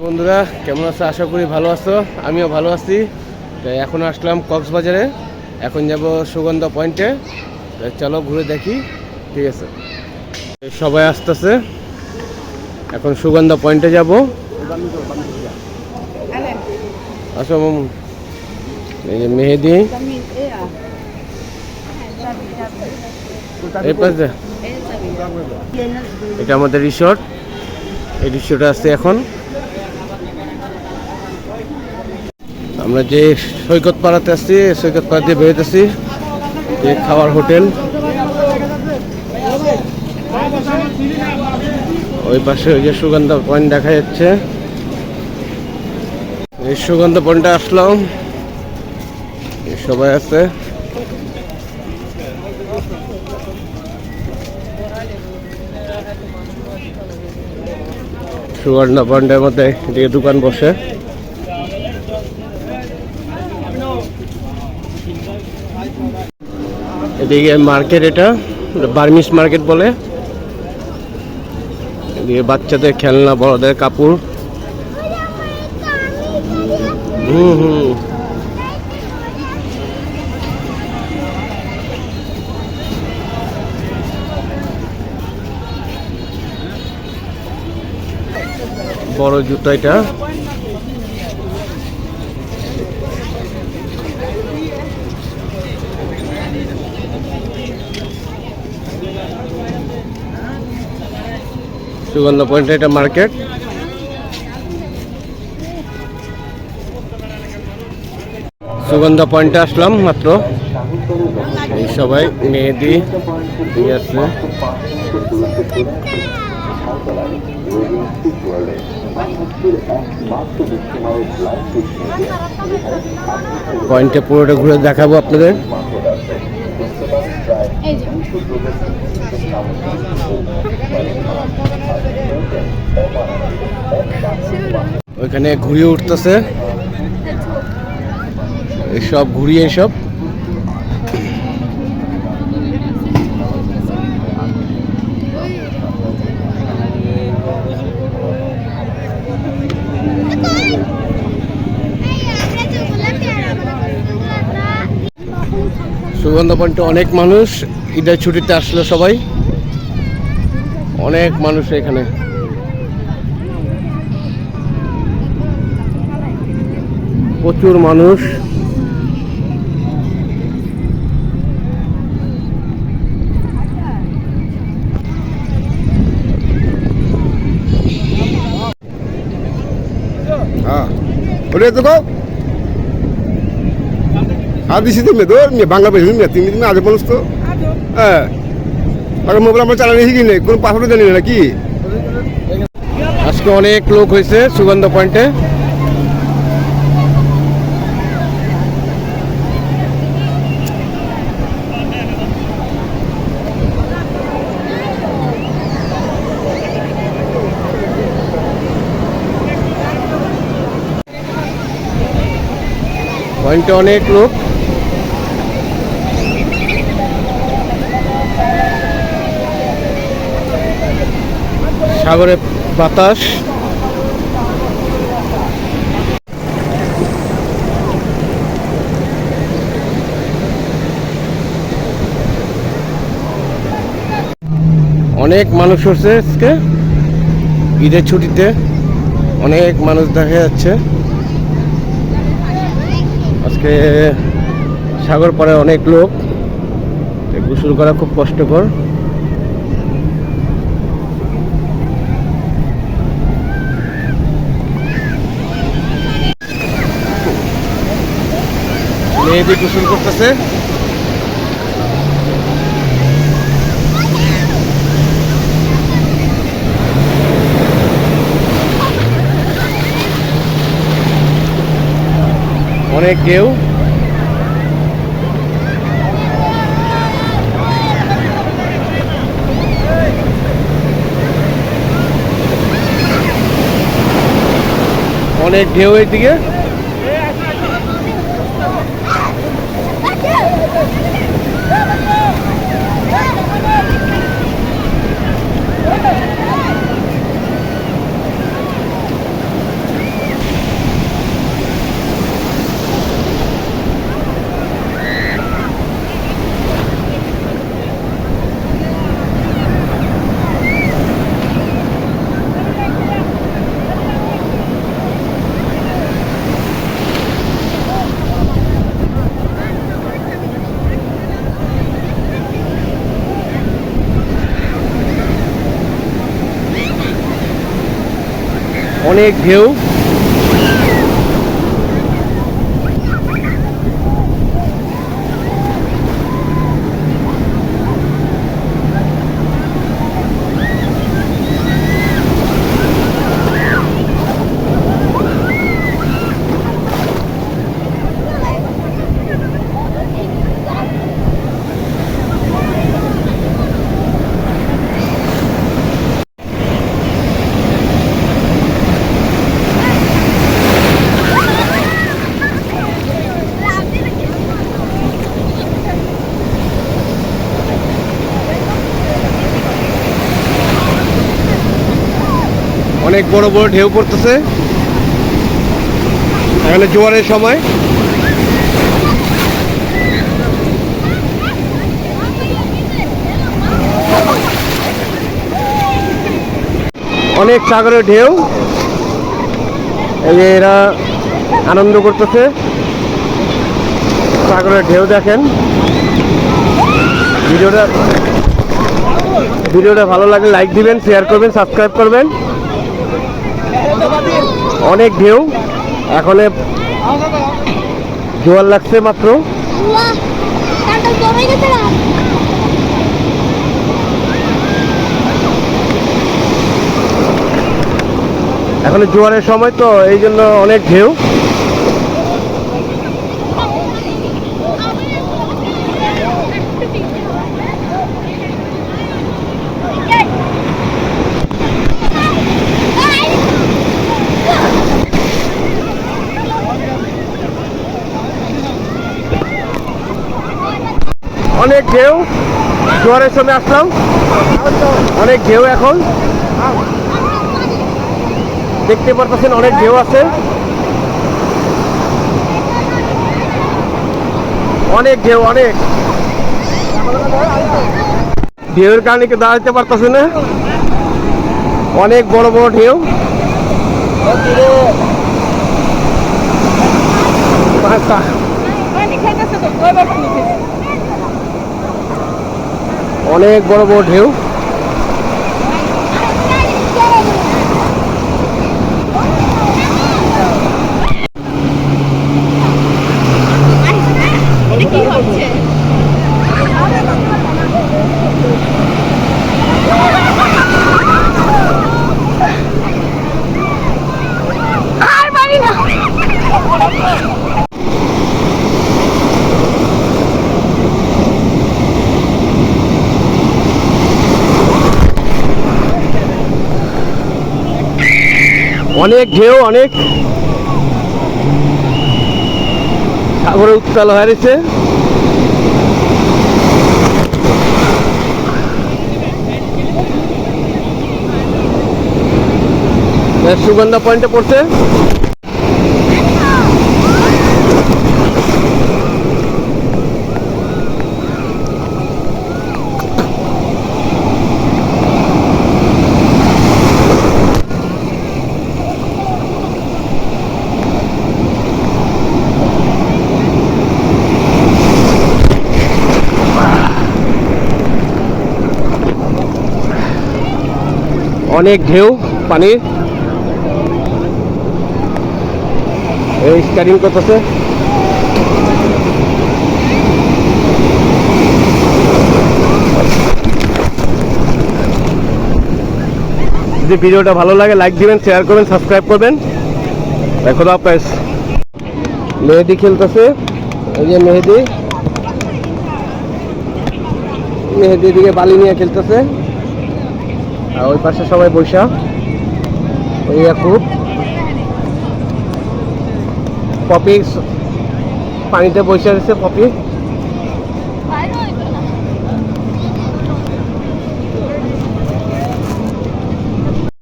বন্ধুরা, কেমন আছো? আশা করি ভালো আছো। আমিও ভালো আছি। তো এখন আসলাম কক্সবাজারে। এখন যাব সুগন্ধা পয়েন্টে তো চলো ঘুরে দেখি। ঠিক আছে। সবাই আসতেছে। এখন সুগন্ধা পয়েন্টে যাব। আসো এই যে মেহেদি। এই এটা আমাদের রিসর্ট এই রিসর্টে আছে এখন। আমরা যে সৈকত পাড়াতে আসছি সৈকত পাড়া দিয়ে বেরোতেছি যে খাওয়ার হোটেল। ওই পাশে ওই যে সুগন্ধ পয়েন্ট দেখা যাচ্ছে। এই সুগন্ধ পয়েন্টে আসলাম। সবাই আছে। সুগন্ধ পয়েন্টের মধ্যে এদিকে দোকান বসে। এদিকে মার্কেট এটা বার্মিস মার্কেট বলে। এদিকে বাচ্চাদের খেলনা, বড়দের কাপড়। হুম হুম। বড় জুতো এটা। সুগন্ধ পয়েন্ট এটা মার্কেট। সুগন্ধ পয়েন্টে আসলাম মাত্র। এই সবাই মেহেদি পয়েন্টে পুরোটা ঘুরে দেখাবো আপনাদের এই যে ওইখানে ঘুরিয়ে উঠতেছে। এইসব ঘুরিয়ে এইসব। সুগন্ধ পয়েন্টে অনেক মানুষ। ঈদের ছুটিতে আসলো সবাই। অনেক মানুষ এখানে। প্রচুর মানুষ। হ্যাঁ ওটা তো গো আর দিছি তুমি তো বাংলা পেয়েছি তুমি তুমি তুমি আজ বলছ তো? হ্যাঁ। আর মোবাইল আমরা চালানি কোনো পাসওয়ার্ড জানি না নাকি? আজকে অনেক লোক হয়েছে সুগন্ধ পয়েন্টে পয়েন্টে অনেক লোক। সাগরে বাতাস। অনেক মানুষ হচ্ছে আজকে ঈদের ছুটিতে। অনেক মানুষ দেখা যাচ্ছে। আজকে সাগর পাড়ে অনেক লোক। গোসল করা খুব কষ্টকর। মেয়েদের গোসল করতেছে। অনেক কেউ। অনেক ঢেউ এদিকে অনেক ঢেউ। অনেক বড় বড় ঢেউ পড়তেছে এখানে জোয়ারের সময়। অনেক সাগরের ঢেউ। এই যে এরা আনন্দ করতেছে। সাগরের ঢেউ দেখেন। ভিডিওটা ভিডিওটা ভালো লাগলে লাইক দিবেন শেয়ার করবেন সাবস্ক্রাইব করবেন। অনেক ঢেউ। এখন জোয়ার লাগছে মাত্র। এখন জোয়ারের সময় তো এই জন্য অনেক ঢেউ। অনেক ঢেউ জোয়ারের সময় আসলাম। অনেক ঢেউ এখন। দেখতে পারতেছেন অনেক ঢেউ আছে। অনেক ঢেউ অনেক। ঢেউয়ের কারণে কেউ দাঁড়াতে পারতেছে না। অনেক বড় বড় ঢেউ। আচ্ছা, অনেক বড় বড় ঢেউ। অনেক ঢেউ অনেক সাগরে উত্তাল রয়েছে। এ সুগন্ধা পয়েন্টে পড়ছে। অনেক ঢেউ, পানির। এই স্টারিং করতেছে। যদি ভিডিওটা ভালো লাগে লাইক দিবেন শেয়ার করবেন সাবস্ক্রাইব করবেন। এখন হাফেজ মেহেদি খেলতেছে। এই যে মেহেদি। মেহেদি দিকে বালি নিয়ে খেলতেছে। আর ওই পাশে সবাই বৈশা ওই খুব। পপি পানিতে বসে রয়েছে পপি।